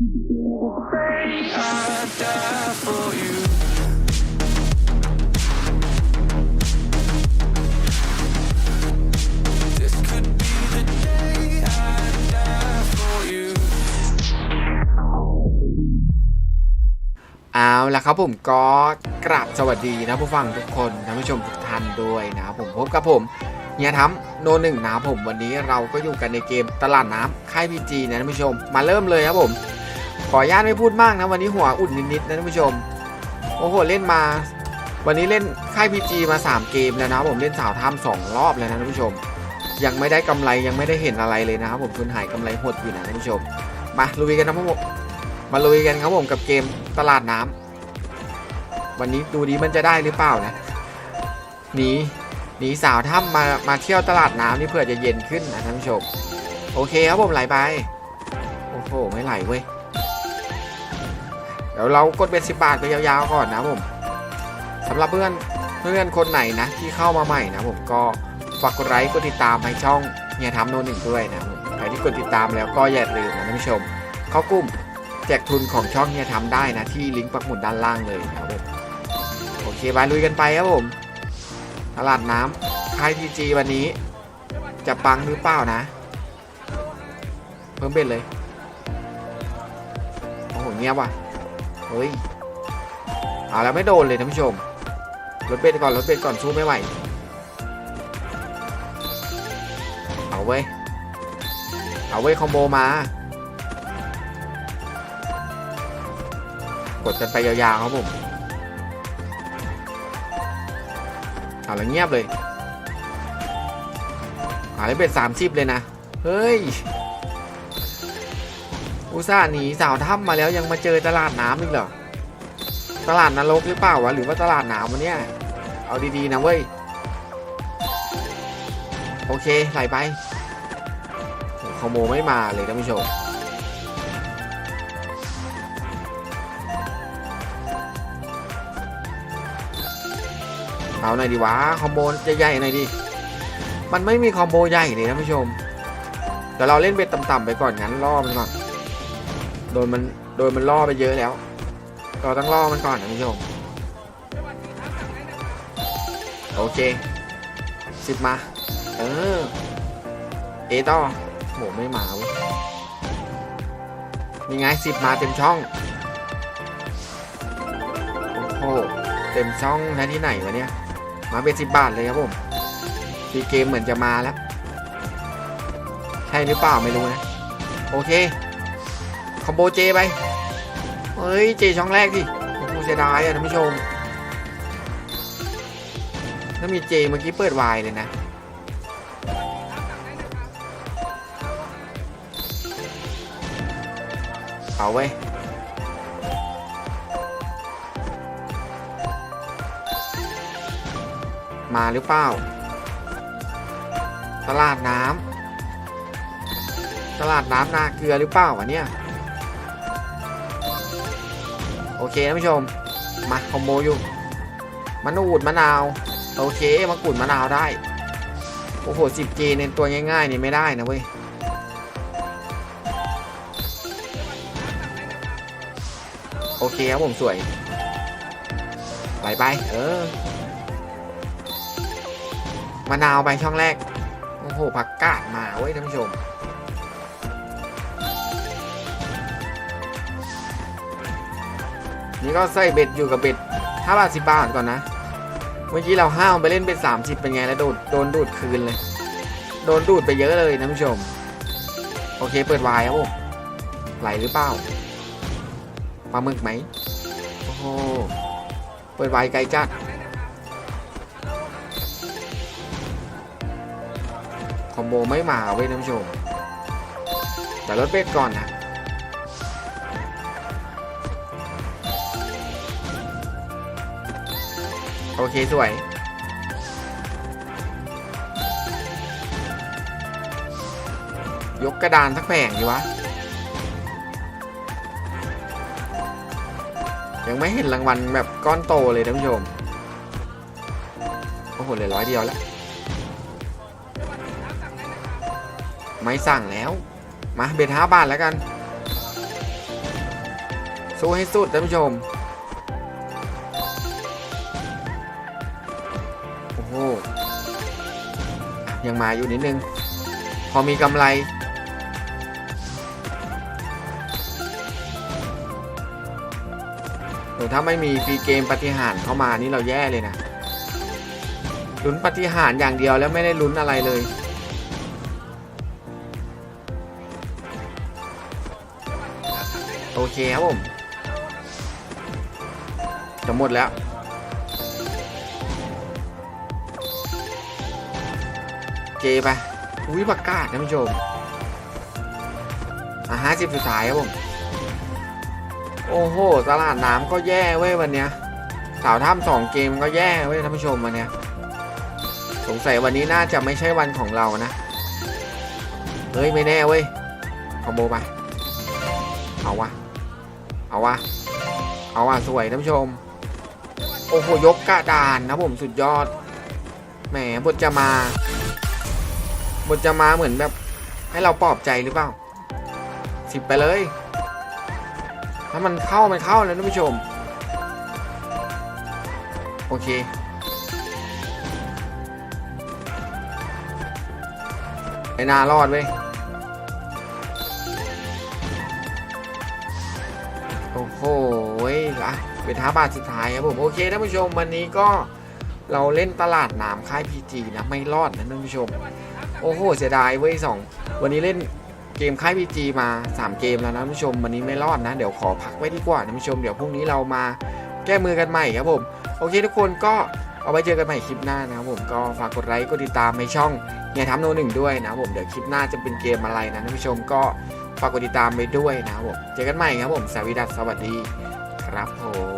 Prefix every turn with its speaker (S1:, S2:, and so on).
S1: I'll die for you.
S2: เอาละครับผมก็กราบสวัสดีนะผู้ฟังทุกคนท่านผู้ชมทุกท่านด้วยนะครับผมพบกับผมเฮียทำโนหนึ่งนะครับผมวันนี้เราก็อยู่กันในเกมตลาดน้ำค่ายพีจีนะท่านผู้ชมมาเริ่มเลยครับผม ขออนุญาตไม่พูดมากนะ วันนี้หัวอุ่นนิดๆนะท่านผู้ชม โอ้โห เล่นมา วันนี้เล่นค่ายพีจีมา 3 เกมแล้วนะผมเล่นสาวทำสองรอบแล้วนะท่านผู้ชม ยังไม่ได้กำไรยังไม่ได้เห็นอะไรเลยนะครับผมทุนหายกำไรหดอยู่นะท่านผู้ชม มาลุยกันนะพวกผมมาลุยกันครับผมกับเกมตลาดน้ำวันนี้ดูดีมันจะได้หรือเปล่านะหนีหนีสาวถ้ำมามาเที่ยวตลาดน้ำนี่เพื่อจะเย็นขึ้นนะท่านผู้ชม โอเคครับผมไหลไป โอ้โหไม่ไหลเว้ย ดี๋ยวเรากดเป็นสิบบาทไปยาวๆก่อนนะผมสำหรับเพื่อนเพื่อนคนไหนนะ ที่เข้ามาใหม่นะผมก็ฝากกดไลค์กดติดตามให้ช่องเฮียทำโนหนึ่งด้วยนะผมใครที่กดติดตามแล้วก็อย่าลืมนะท่านผู้ชม เข้ากลุ่มแจกทุนของช่องเฮียทำได้นะที่ลิงก์ปักหมุดด้านล่างเลยนะครับผมโอเคไปลุยกันไปครับผมตลาดน้ำค่ายทีจีวันนี้ จะปังหรือเปล่านะ เพิ่มเป็นเลยโอ้โหเงียบว่ะ เฮ้ยเอาแล้วไม่โดนเลยท่านผู้ชมรถเบ็ดก่อนรถเบ็ดก่อนสู้ไม่ไหวเอาเว้ยเอาเว้ยคอมโบมากดกันไปยาวๆครับผมเอาแล้วเงียบเลยหาเลเป็นสามสิบเลยนะ เฮ้ย อุตส่าห์หนีสาวถ้ำมาแล้วยังมาเจอตลาดน้ำอีกเหรอ ตลาดนรกหรือเปล่าวะ หรือว่าตลาดน้ำวะเนี่ย เอาดีๆนะเว้ย โอเคไหลไปโอ้ขโมยไม่มาเลยท่านผู้ชมเอาหน่อยดีวะคอมโบใหญ่ๆหน่อยดิ มันไม่มีคอมโบใหญ่เลยท่านผู้ชมเดี๋ยวเราเล่นเบ็ดต่ำๆไปก่อนงั้นล่อมันก่อน ดนมันโดนมันล่อไปเยอะแล้ว เราต้องล่อมันก่อนท่านผู้ชมโอเคสิบมา เออ เอต่อโหไม่มาเว้ยนี่ไงสิบมาเต็มช่อง โอ้โห เต็มช่องนะที่ไหนวะเนี่ย มาเป็นสิบบาทเลยครับผมฟีเกมเหมือนจะมาแล้ว ใช่หรือเปล่าไม่รู้นะ โอเค อมโบเจไป เฮ้ย เจช่องแรกดิโอ้เสียดายอะท่านผู้ชม ถ้ามีเจเมื่อกี้เปิดวายเลยนะ เอาไว้มาหรือเปล่า ตลาดน้ำ ตลาดน้ำนาเกลือหรือเปล่าวะเนี่ย โอเคท่านผู้ชม มาคอมโบอยู่มะนูดมะนาว โอเคมะกรูดมะนาวได้ โอ้โห 10G ในตัวง่ายๆนี่ไม่ได้นะเว้ยโอเคครับผมสวยไปไป เออมะนาวไปช่องแรก โอ้โหผักกาดมาเว้ยท่านผู้ชม นี่ก็ใส่เบ็ดอยู่กับเบ็ดห้าบาทสิบบาทก่อนนะ เมื่อกี้เราห้าวไปเล่นเบ็ดสามสิบเป็นไงแล้วโดนโดนดูดคืนเลย โดนดูดไปเยอะเลยท่านผู้ชม โอเคเปิดวายครับผมไหลหรือเปล่าปลาหมึกไหมโอ้โหเปิดวายไกลจัดคอมโบไม่มาเว้ยท่านผู้ชมแต่รถเบสก่อนนะ โอเค สวย ยกกระดานสักแผงดีวะ ยังไม่เห็นรางวัลแบบก้อนโตเลยท่านผู้ชม โอ้โหเหลือร้อยเดียวแล้ว ไม่สั่งแล้ว มาเบ็ดห้าบาทแล้วกัน สู้ให้สุดท่านผู้ชม ยังมาอยู่นิดนึง พอมีกำไรโอ้ถ้าไม่มีฟรีเกมปฏิหารเข้ามานี่เราแย่เลยนะลุ้นปฏิหารอย่างเดียวแล้วไม่ได้ลุ้นอะไรเลยโอเคครับผมจะหมดแล้ว เจไปอุ้ยประกาศท่านผู้ชมอะห้าสิบสุดท้ายครับผมโอ้โห ตลาดน้ำก็แย่เว้ยวันเนี้ยสาวถ้ำสองเกมก็แย่เว้ยท่านผู้ชมวันเนี้ยสงสัยวันนี้น่าจะไม่ใช่วันของเรานะ เฮ้ย ไม่แน่เว้ยคอมโบไปเอาวะ เอาวะ เอาวะ สวยท่านผู้ชม โอ้โห ยกกระดานนะผมสุดยอด แหมบทจะมา บทจะมาเหมือนแบบ ให้เราปลอบใจหรือเปล่าสิบไปเลย ถ้ามันเข้ามันเข้าแล้วท่านผู้ชม โอเค ไอ้นารอดเว้ยโอ้โห้ละเป็นท้าบาทสุดท้ายครับผม โอเคท่านผู้ชมวันนี้ก็เราเล่นตลาดน้ำค่ายพีจีนะ ไม่รอดนะท่านผู้ชม โอ้โห เสียดายเว้ยสองวันนี้เล่นเกมค่ายพีจีมา 3 เกมแล้วนะท่านผู้ชมวันนี้ไม่รอดนะ เดี๋ยวขอพักไว้ดีกว่าท่านผู้ชมเดี๋ยวพรุ่งนี้เรามาแก้มือกันใหม่ครับผมโอเคทุกคนก็เอาไว้เจอกันใหม่คลิปหน้านะครับผมก็ฝากกดไลค์กดติดตามในช่องเนี่ยทำโนหนึ่งด้วยนะครับผมเดี๋ยวคลิปหน้าจะเป็นเกมอะไรนะท่านผู้ชมก็ฝากกดติดตามไปด้วยนะครับผมเจอกันใหม่ครับผมสวัสดีสวัสดีครับผม